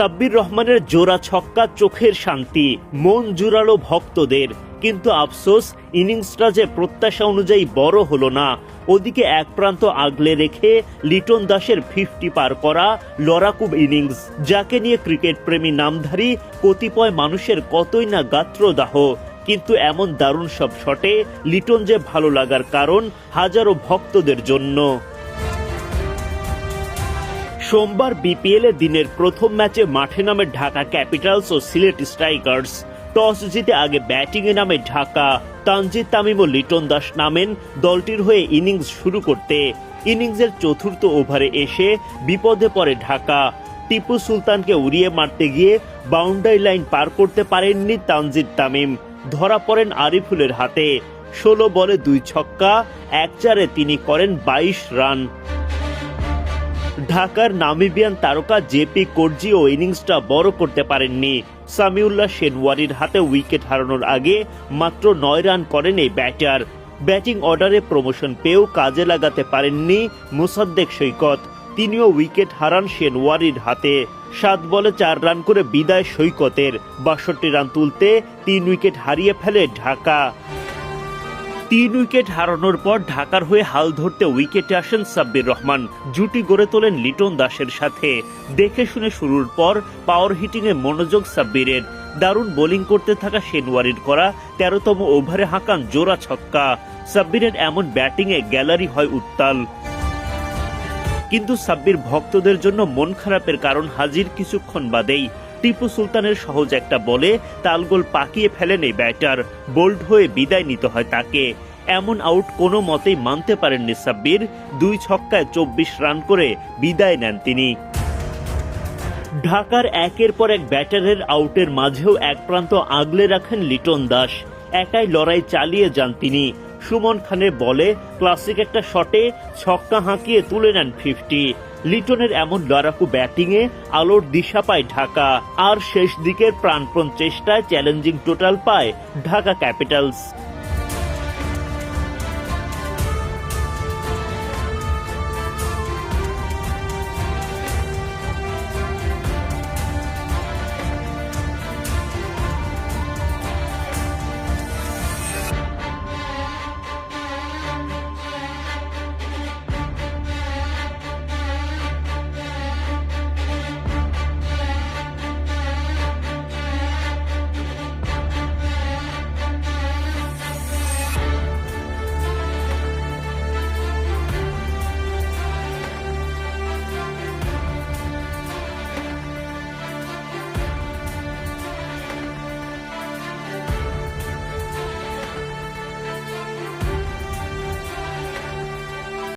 সাব্বির রহমানের জোড়া ছক্কা চোখের শান্তি, মন জুড়ালো ভক্তদের। কিন্তু আফসোস, ইনিংসটা যে প্রত্যাশা অনুযায়ী বড় হলো না। ওদিকে এক প্রান্ত আগলে রেখে লিটন দাসের ফিফটি পার করা লড়াকু ইনিংস, যাকে নিয়ে ক্রিকেট প্রেমী নামধারী কতিপয় মানুষের কতই না গাত্রদাহ। কিন্তু এমন দারুণ সব শটে লিটন যে ভালো লাগার কারণ হাজারো ভক্তদের জন্য। সোমবার বিপিএল এ দিনের প্রথম ম্যাচে মাঠে নামে ঢাকা ক্যাপিটালস ও সিলেট স্ট্রাইকার্স। টস জিতে আগে ব্যাটিং এ নামে ঢাকা। তানজিদ তামিম ও লিটন দাস নামেন দলটির হয়ে ইনিংস শুরু করতে। ইনিংসের চতুর্থ ওভারে এসে বিপদে পড়ে ঢাকা। টিপু সুলতানকে উড়িয়ে মারতে গিয়ে বাউন্ডারি লাইন পার করতে পারেননি তানজিদ তামিম। ধরা পড়েন আরিফুলের হাতে। ষোলো বলে দুই ছক্কা, এক চারে তিনি করেন বাইশ রান। ঢাকার নামিবিয়ান তারকা জেপি ও ইনিংসটা বড় করতে পারেননি। সামিউল্লাহ শেনওয়ারির হাতে উইকেট হারানোর আগে মাত্র নয় রান করেন এই ব্যাটার। ব্যাটিং অর্ডারে প্রমোশন পেয়েও কাজে লাগাতে পারেননি মোসাদ্দেক সৈকত। তিনিও উইকেট হারান শেনওয়ারির হাতে। সাত বলে চার রান করে বিদায় সৈকতের। বাষট্টি রান তুলতে তিন উইকেট হারিয়ে ফেলে ঢাকা। তিন উইকেট হারানোর পর ঢাকার হয়ে হাল ধরতে উইকেটে আসেন সাব্বির রহমান। জুটি গড়ে তোলেন লিটন দাসের সাথে। দেখে শুনে শুরুর পর পাওয়ার হিটিংয়ে মনোযোগ সাব্বিরের। দারুণ বোলিং করতে থাকা শেনওয়ারির করা তেরোতম ওভারে হাঁকান জোড়া ছক্কা। সাব্বিরের এমন ব্যাটিংয়ে গ্যালারি হয় উত্তাল। কিন্তু সাব্বির ভক্তদের জন্য মন খারাপের কারণ হাজির কিছুক্ষণ বাদেই। টিপু সুলতানের সহজ একটা বলে তালগোল পাকিয়ে ফেলেন এই ব্যাটার। বোল্ড হয়ে বিদায় নিতে হয় তাকে। এমন আউট কোনো মতেই মানতে পারেননি সাব্বির। দুই ছক্কায় চব্বিশ রান করে বিদায় নেন তিনি। ঢাকার একের পর এক ব্যাটারের আউটের মাঝেও এক প্রান্ত আগলে রাখেন লিটন দাস। একাই লড়াই চালিয়ে যান তিনি। সুমন খানের বলে ক্লাসিক একটা শটে ছক্কা হাঁকিয়ে তুলে নেন ফিফটি। লিটনের এমন লড়াকু ব্যাটিংয়ে আলোর দিশা পায় ঢাকা। আর শেষ দিকের প্রাণপণ চেষ্টায় চ্যালেঞ্জিং টোটাল পায় ঢাকা ক্যাপিটালস।